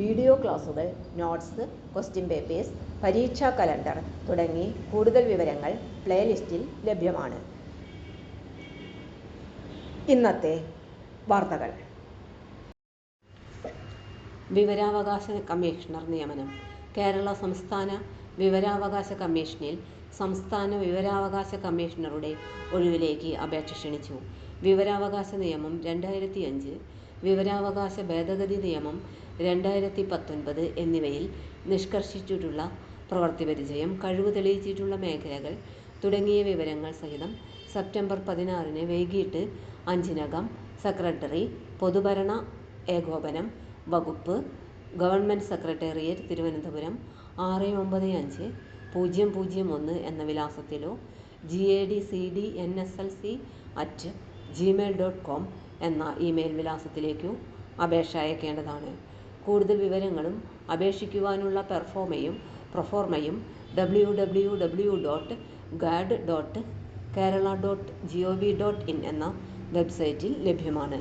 Video ക്ലാസുകൾ notes question papers പരീക്ഷാ calendar തുടങ്ങി കൂടുതൽ വിവരങ്ങൾ പ്ലേലിസ്റ്റിൽ ലഭ്യമാണ്. ഇന്നത്തെ വാർത്തകൾ. വിവരാവകാശ കമ്മീഷണർ നിയമനം. കേരള സംസ്ഥാന വിവരാവകാശ കമ്മീഷനിൽ സംസ്ഥാന വിവരാവകാശ കമ്മീഷണറുടെ ഒഴിവിലേക്ക് അപേക്ഷ ക്ഷണിച്ചു. വിവരാവകാശ നിയമം രണ്ടായിരത്തി അഞ്ച് വിവരാവകാശ ഭേദഗതി നിയമം രണ്ടായിരത്തി പത്തൊൻപത് എന്നിവയിൽ നിഷ്കർഷിച്ചിട്ടുള്ള പ്രവൃത്തി പരിചയം കഴിവ് തെളിയിച്ചിട്ടുള്ള മേഖലകൾ തുടങ്ങിയ വിവരങ്ങൾ സഹിതം സെപ്റ്റംബർ പതിനാറിന് വൈകിട്ട് അഞ്ചിനകം സെക്രട്ടറി പൊതുഭരണ ഏകോപനം വകുപ്പ് ഗവൺമെന്റ് സെക്രട്ടേറിയറ്റ് തിരുവനന്തപുരം ആറ് ഒമ്പത് അഞ്ച് പൂജ്യം പൂജ്യം ഒന്ന് എന്ന വിലാസത്തിലോ G A D C D N S L C at Gmail dot com എന്ന ഇമെയിൽ വിലാസത്തിലേക്കും അപേക്ഷ അയക്കേണ്ടതാണ്. കൂടുതൽ വിവരങ്ങളും അപേക്ഷിക്കുവാനുള്ള പെർഫോമയും പ്രൊഫോർമയും W W W dot gad dot Kerala dot G O V dot in എന്ന വെബ്സൈറ്റിൽ ലഭ്യമാണ്.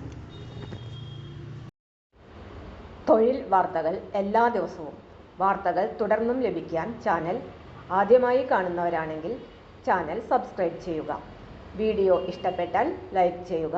തൊഴിൽ വാർത്തകൾ എല്ലാ ദിവസവും. വാർത്തകൾ തുടർന്നും ലഭിക്കാൻ ചാനൽ ആദ്യമായി കാണുന്നവരാണെങ്കിൽ ചാനൽ സബ്സ്ക്രൈബ് ചെയ്യുക. വീഡിയോ ഇഷ്ടപ്പെട്ടാൽ ലൈക്ക് ചെയ്യുക.